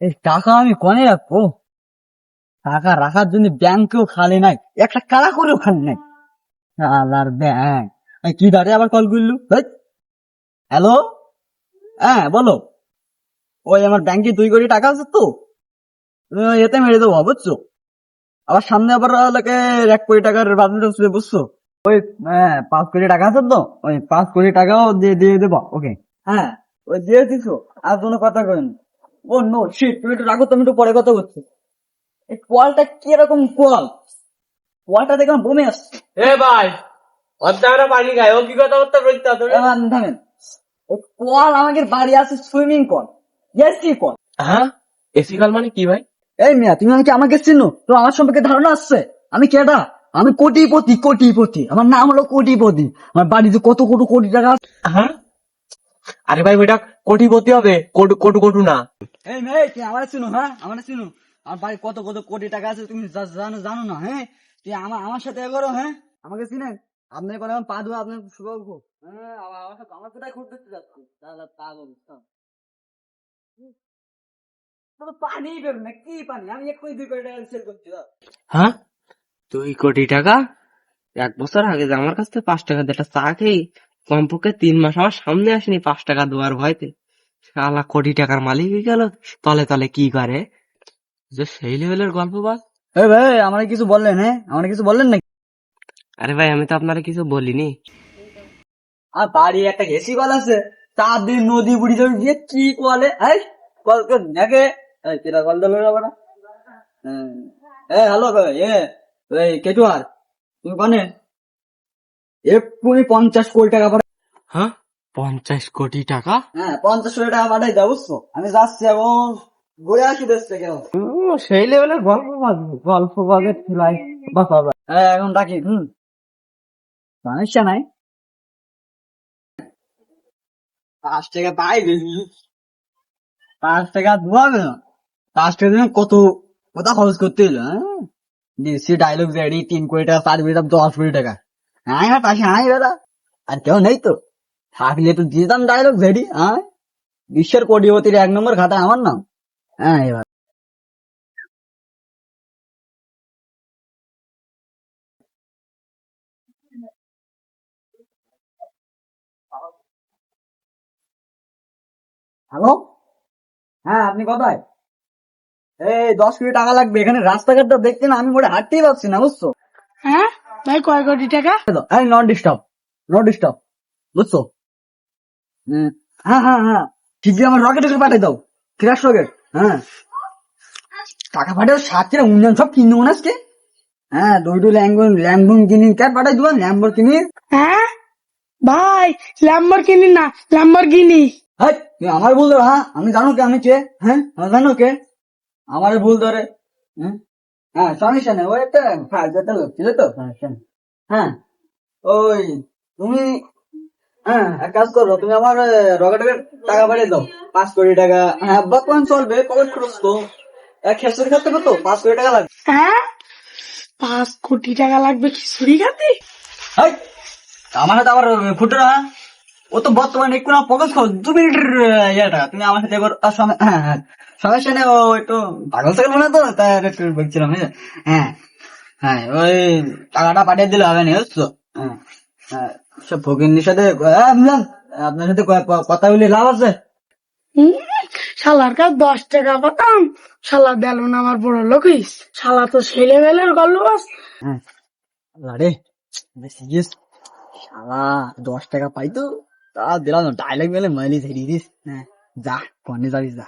এই টাকা আমি কনে রাখব? টাকা রাখার জন্য ব্যাংকেও খালি নাই, একটা কারা করেও খালি নাই। আলার ব্যাংক কি দাঁড়িয়ে আবার কল করলু? হ্যালো? হ্যাঁ বলো। ওই আমার ব্যাংকে দুই কোটি টাকা আছে তো। এতে মেরে দেবো, বুঝছ? আবার সামনে আবার লোকে এক কোটি টাকার বাজেট আসবে, বুঝছ? ওই হ্যাঁ পাঁচ কোটি টাকা আছে তো, ওই পাঁচ কোটি টাকাও দিয়ে দিয়ে দেবো, ওকে। হ্যাঁ ওই দিয়ে দিছো, আর কোনো কথা কইন ও নো শিট তুমি একটু রাখো তুমি একটু পরে কথা বলছি। এই কলটা কীরকম দেখলাম বমে আসছে। এ ভাই অর্ধারা পানি খায় ও কি কথা বলতে বলতে থামেন। এই আমাদের বাড়ি আছে সুইমিং কল কল হ্যাঁ? এসি কল মানে কি ভাই? এই মিয়া তুমি আমাকে আমাকে চিনো? তো আমার সম্পর্কে ধারণা আসছে? আমি কেডা? আমি কোটিপতি কোটিপতি। আমার নাম হলো কোটিপতি। আমার বাড়িতে কত কোটি কোটি টাকা আছে। হ্যাঁ? আরে ভাই ওইটা কোটিপতি হবে কোটু কোটু কোটু না। এই মেয়ে তুই আমার চিনো হ্যাঁ? আমার চিনো। আমার বাড়ি কত কত কোটি টাকা আছে তুমি জানো জানো না হ্যাঁ? তুই আমার আমার সাথে করো হ্যাঁ? আমাকে চিনেন? আপনার করে আমি পা ধোয়া আপনার শুভ হ্যাঁ আমার সাথে আমার কোথায় ঘুরতে যাচ্ছি? তাহলে পাগল পানি বেরো না কি পানি? আমি এক কোটি দুই কোটি টাকা সেল করছি দাও। হ্যাঁ? দুই কোটি টাকা? এক বছর আগে যে আমার কাছ থেকে পাঁচ টাকা দিয়ে একটা চা খেয়ে কমপক্ষে তিন মাস আমার সামনে আসেনি পাঁচ টাকা দেওয়ার ভয়তে। শালা কোটি টাকার মালিক হয়ে গেল তলে তলে কি করে? যে সেই লেভেলের গল্প বল। এই ভাই আমার কিছু বললেন হ্যাঁ? আমার কিছু বললেন নাকি? আরে ভাই আমি তো আপনারা কিছু বলিনি। আর বাড়ি একটা এসি কল আছে চার দিন নদী বুড়ি জল দিয়ে কি কলে? এই কল কর নাকে? এই কেটা কল দিল রে বাড়া এ হ্যালো ভাই এ এই কেটু আর তুমি কনে? এক্ষুনি পঞ্চাশ কোটি টাকা পাঠাই। হ্যাঁ? পঞ্চাশ কোটি টাকা? হ্যাঁ পঞ্চাশ কোটি টাকা পাঠাই দাও বুঝছ? আমি যাচ্ছি এখন। ঘুরে আসি দেশ থেকে সেই লেভেলের গল্প বাজবে গল্প বাজে ছিলাই বাঁচাবে হ্যাঁ এখন রাখি হুম। সমস্যা নাই। পাঁচ টাকা পাই পাঁচ টাকা ধোয়াবে না। পাঁচ টাকা দিনে কত কত খরচ করতে হলো হ্যাঁ? ডায়লগ রেডি তিন কোটি টাকা চার কোটি টাকা দশ কোটি টাকা। হ্যাঁ পাশে হ্যাঁ দাদা আর কেউ নেই তো। থাকলে তো দিতাম ডায়লগ রেডি হ্যাঁ বিশ্বের কোটিপতির এক নম্বর খাতা, আমার নাম। হ্যাঁ এবার। হ্যালো? হ্যাঁ আপনি কোথায়? এই, দশ কোটি টাকা লাগবে। এখানে রাস্তাঘাটটা দেখতে না, আমি মোটে হাঁটতেই পারছি না, বুঝছ? হ্যাঁ? ভাই কয় কোটি টাকা? এই নট ডিস্টার্ব নট ডিস্টার্ব বুঝছ? হ্যাঁ হ্যাঁ হ্যাঁ। ঠিক আছে আমার রকেট করে পাঠিয়ে দাও। ফ্ল্যাশ রকেট হ্যাঁ। টাকা পাঠিয়ে সাথে উন্নয়ন সব কিনবো না আজকে? হ্যাঁ দুইটু ল্যাম্বন ল্যাম্বন কিনি ক্যাট পাঠাই দিবেন ল্যাম্বর কিনি হ্যাঁ? ভাই ল্যাম্বর কিনি না ল্যাম্বর কিনি হ্যাঁ আমার ভুল ধরো হ্যাঁ? আমি জানো কে আমি কে? হ্যাঁ? জানো কে? আমার ভুল ধরে হ্যাঁ? হ্যাঁ সমস্যা নেই ওই একটা লোক ছিল তো সমস্যা নেই হ্যাঁ ওই তুমি হ্যাঁ এক কাজ করো তুমি আমার রকেটের টাকা বাড়িয়ে দাও পাঁচ কোটি টাকা। হ্যাঁ বর্তমান চলবে কবে খরচ তো এক খেসুরি খাতে তো পাঁচ কোটি টাকা লাগবে। হ্যাঁ? পাঁচ কোটি টাকা লাগবে খিচুড়ি খাতে? আমার সাথে আবার ফুটরা ও তো বর্তমানে একটু না ফোকাস করো দু মিনিটের ইয়েটা তুমি আমার সাথে এবার আর সম- হ্যাঁ হ্যাঁ ও একটু পাগল সাগল মনে তো তাই একটু বলছিলাম হ্যাঁ হ্যাঁ ওই টাকাটা পাঠিয়ে দিলে হবে না বুঝছ? হ্যাঁ হ্যাঁ সব সাথে আপনার সাথে কথা বলে লাভ আছে? শালার কাছে দশ টাকা পাতাম শালা দিল না আমার বড় লোকিস শালা তো ছেলে বেলের গল্প বাস আরে বেশি শালা দশ টাকা পাই त दिलाउनु डाइलग मैले फेरि जा भन्ने जाबिस जा।